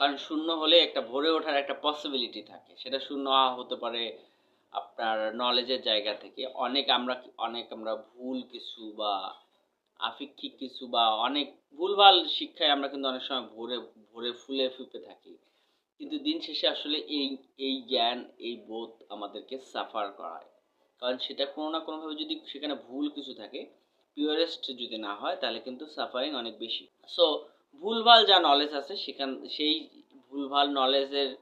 কারণ শূন্য হলে একটা ভরে ওঠার একটা পসিবিলিটি থাকে। সেটা শূন্য হতে পারে আপনার নলেজের জায়গা থেকে। অনেক আমরা অনেক আমরা ভুল কিছু বা আপেক্ষিক কিছু বা অনেক ভুলভাল শিক্ষায় আমরা কিন্তু অনেক সময় ভরে ভরে ফুলে ফুপে থাকি। কিন্তু দিন শেষে আসলে এই এই জ্ঞান, এই বোধ আমাদেরকে সাফার করায়। কারণ সেটা কোনো না কোনোভাবে যদি সেখানে ভুল কিছু থাকে পিওরেস্ট যদি না হয়, তাহলে কিন্তু সাফারিং অনেক বেশি। সো ভুলভাল যা নলেজ আছে সেখান, সেই ভুলভাল নলেজের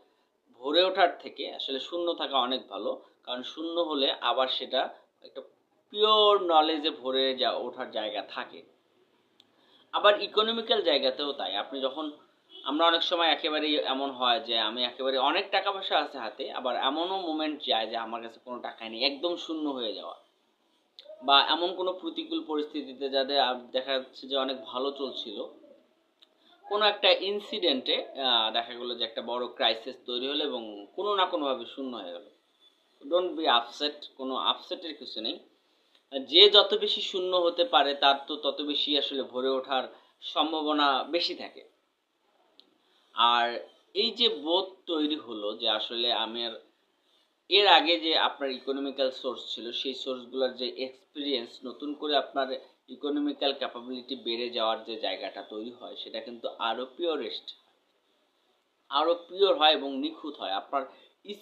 ভরে ওঠার থেকে আসলে শূন্য থাকা অনেক ভালো। কারণ শূন্য হলে আবার সেটা একটা পিওর নলেজে ভরে যা, ওঠার জায়গা থাকে। আবার ইকোনমিক্যাল জায়গাতেও তাই। আপনি যখন, আমরা অনেক সময় একেবারেই এমন হয় যে আমি একেবারে অনেক টাকা পয়সা আছে হাতে, আবার এমনও মোমেন্ট যায় যে আমার কাছে কোনো টাকা নেই, একদম শূন্য হয়ে যাওয়া। বা এমন কোনো প্রতিকূল পরিস্থিতিতে যাদের দেখা যাচ্ছে যে অনেক ভালো চলছিল কোনো একটা ইনসিডেন্টে দেখা গেলো যে একটা বড় ক্রাইসিস তৈরি হলো এবং কোনো না কোনোভাবে শূন্য হয়ে গেল। ডোন্ট বি আপসেট কোনো আপসেটের কিছু নেই। যে যত বেশি শূন্য হতে পারে, তার তো তত বেশি আসলে ভরে ওঠার সম্ভাবনা বেশি থাকে। আর এই যে বোধ তৈরি হলো যে আসলে আমি আর এর আগে যে আপনার ইকোনমিক্যাল সোর্স ছিল, সেই সোর্সগুলোর যে এক্সপিরিয়েন্স নতুন করে আপনার ইকোনমিক্যাল ক্যাপাবিলিটি বেড়ে যাওয়ার যে জায়গাটা তৈরি হয়, সেটা কিন্তু আরও পিওরেস্ট আরও পিওর হয় এবং নিখুঁত হয়। আপনার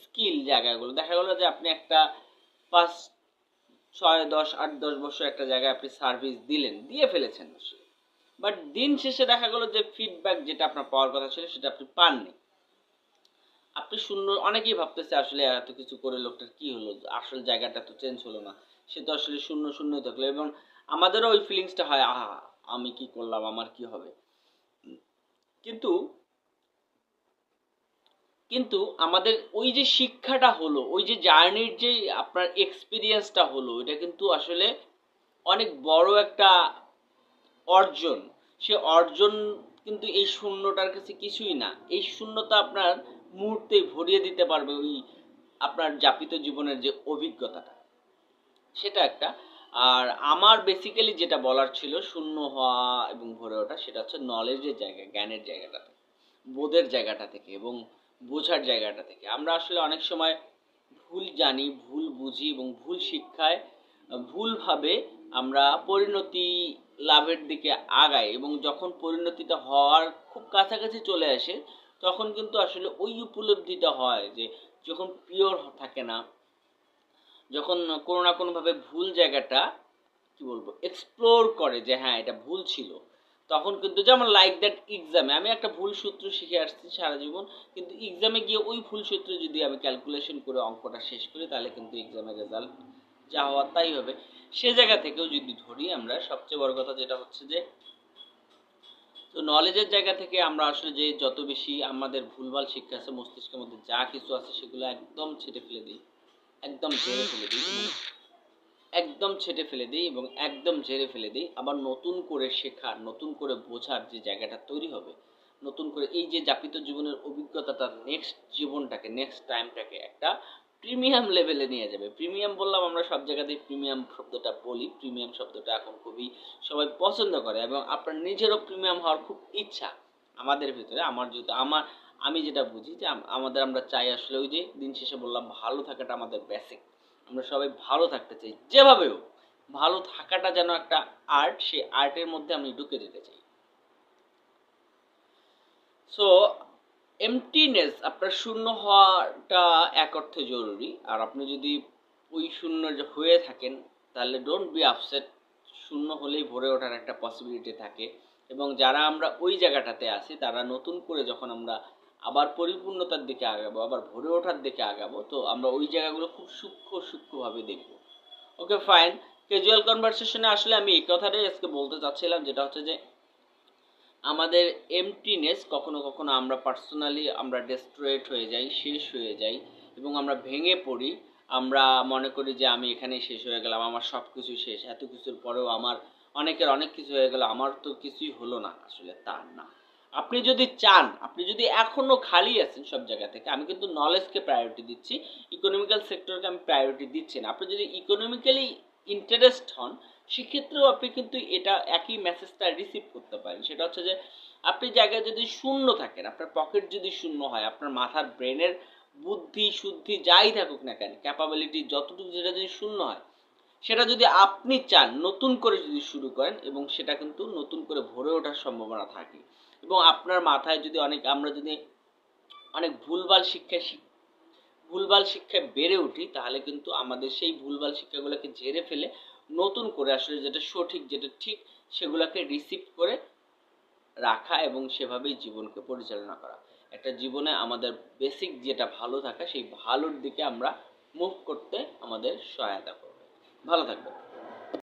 স্কিল জায়গাগুলো, দেখা গেলো যে আপনি একটা পাঁচ, ছয়, দশ, আট, দশ বছর একটা জায়গায় আপনি সার্ভিস দিলেন, দিয়ে ফেলেছেন। বাট দিন শেষে দেখা গেলো যে ফিডব্যাক যেটা আপনার পাওয়ার কথা ছিল, সেটা আপনি পাননি। আপনি শূন্য অনেকেই ভাবতেছে আসলে এত কিছু করে লোকটার কি হলো? আসল জায়গাটা তো চেঞ্জ হলো না। সে তো আসলে শূন্য শূন্যই থাকল এবং আমাদেরও ওই ফিলিংসটা হয়, আহা, আমি কি করলাম? আমার কি হবে? কিন্তু কিন্তু আমাদের ওই যে শিক্ষাটা হলো, ওই যে জার্নির যে আপনার এক্সপিরিয়েন্সটা হলো, এটা কিন্তু আসলে অনেক বড় একটা অর্জন। সে অর্জন কিন্তু এই শূন্যটার কাছে কিছুই না। এই শূন্যতা আপনার মুহূর্তে ভরিয়ে দিতে পারবে ওই আপনার যাপিত জীবনের যে অভিজ্ঞতাটা। সেটা একটা। আর আমার বেসিক্যালি যেটা বলার ছিল শূন্য হওয়া এবং ভরে ওঠা, সেটা হচ্ছে নলেজের জায়গা, জ্ঞানের জায়গাটা থেকে, বোধের জায়গাটা থেকে এবং বোঝার জায়গাটা থেকে। আমরা আসলে অনেক সময় ভুল জানি, ভুল বুঝি এবং ভুল শিক্ষায় ভুলভাবে আমরা পরিণতি লাভের দিকে আগাই এবং যখন পরিণতিটা হওয়ার খুব কাছাকাছি চলে আসে তখন কিন্তু আসলে ওই উপলব্ধিটা হয় যে যখন পিওর থাকে না, যখন কোনো না কোনোভাবে ভুল জায়গাটা, কি বলব এক্সপ্লোর করে যে হ্যাঁ এটা ভুল ছিল, তখন কিন্তু যেমন লাইক দ্যাট এক্সামে আমি একটা ভুল সূত্র শিখে আসছি সারা জীবন, কিন্তু এক্সামে গিয়ে ওই ভুল সূত্র যদি আমি ক্যালকুলেশন করে অঙ্কটা শেষ করি, তাহলে কিন্তু এক্সামের রেজাল্ট যা হওয়ার তাই হবে। সে জায়গা থেকেও যদি ধরি আমরা, সবচেয়ে বড় কথা যেটা হচ্ছে যে তো নলেজের জায়গা থেকে আমরা আসলে যে যত বেশি আমাদের ভুলভাল শিক্ষা আছে, মস্তিষ্কের মধ্যে যা কিছু আছে সেগুলো একদম ছেটে ফেলে দিই। একদম ঝেড়ে ফেলে দিই। একদম ছেটে ফেলে দিই এবং একদম ঝেড়ে ফেলে দিই। আবার নতুন করে শেখার, নতুন করে বোঝার যে জায়গাটা তৈরি হবে, নতুন করে এই যে যাপিত জীবনের অভিজ্ঞতাটা নেক্সট জীবনটাকে নেক্সট টাইমটাকে একটা প্রিমিয়াম লেভেলে নিয়ে যাবে। প্রিমিয়াম বললাম আমরা সব জায়গাতেই প্রিমিয়াম শব্দটা বলি। প্রিমিয়াম শব্দটা এখন খুবই সবাই পছন্দ করে এবং আপনার নিজেরও প্রিমিয়াম হওয়ার খুব ইচ্ছা আমাদের ভিতরে। আমার যেহেতু আমার, আমি যেটা বুঝি যে আমাদের আমরা চাই আসলে ওই যে দিন শেষে বললাম, ভালো থাকাটা আমাদের বেসিক আমরা সবাই ভালো থাকতে চাই। যেভাবে হোক, ভালো থাকাটা যেন একটা আর্ট সেই আর্টের মধ্যে আমি ঢুকে যেতে চাই। সো এমটিনেস আপনার শূন্য হওয়াটা এক অর্থে জরুরি। আর আপনি যদি ওই শূন্য হয়ে থাকেন, তাহলে ডোন্ট বি আপসেট শূন্য হলেই ভরে ওঠার একটা পসিবিলিটি থাকে। এবং যারা আমরা ওই জায়গাটাতে আছি, তারা নতুন করে যখন আমরা আবার পরিপূর্ণতার দিকে আগাবো, আবার ভরে ওঠার দিকে আগাবো, তো আমরা ওই জায়গাগুলো খুব সূক্ষ্ম, সূক্ষ্মভাবে দেখব। ওকে ফাইন ক্যাজুয়াল কনভারসেশনে আসলে আমি এই কথাটাই আজকে বলতে চাচ্ছিলাম, যেটা হচ্ছে যে আমাদের এমটিনেস কখনো কখনো আমরা পার্সোনালি আমরা ডেস্ট্রয়েট হয়ে যাই, শেষ হয়ে যাই এবং আমরা ভেঙে পড়ি। আমরা মনে করি যে আমি এখানেই শেষ হয়ে গেলাম, আমার সব কিছু শেষ, এত কিছুর পরেও আমার অনেকের অনেক কিছু হয়ে গেল, আমার তো কিছুই হলো না, আসলে তা না। আপনি যদি চান, আপনি যদি এখনও খালি আছেন সব জায়গা থেকে, আমি কিন্তু নলেজকে প্রায়োরিটি দিচ্ছি ইকোনমিক্যাল সেক্টরকে আমি প্রায়োরিটি দিচ্ছি না। আপনি যদি ইকোনমিক্যালি ইন্টারেস্ট হন সেক্ষেত্রেও আপনি কিন্তু এটা একই মেসেজটা রিসিভ করতে পারেন। সেটা হচ্ছে যে, আপনি জায়গায় যদি শূন্য থাকেন, আপনার পকেট যদি শূন্য হয়, আপনার মাথার ব্রেনের বুদ্ধি, শুদ্ধি যাই থাকুক না কেন ক্যাপাবিলিটি যতটুকু যেটা যদি শূন্য হয়, সেটা যদি আপনি চান, নতুন করে যদি শুরু করেন এবং সেটা কিন্তু নতুন করে ভরে ওঠার সম্ভাবনা থাকে। এবং আপনার মাথায় যদি অনেক, আমরা যদি অনেক ভুলভাল শিক্ষায় ভুলভাল শিক্ষায় বেড়ে উঠি, তাহলে কিন্তু আমাদের সেই ভুলভাল শিক্ষাগুলোকে ঝেড়ে ফেলে নতুন করে আসলে যেটা সঠিক, যেটা ঠিক, সেগুলোকে রিসিভ করে রাখা এবং সেভাবেই জীবনকে পরিচালনা করা। একটা জীবনে আমাদের বেসিক যেটা ভালো থাকা, সেই ভালোর দিকে আমরা মুভ করতে আমাদের সহায়তা করবে। ভালো থাকবেন।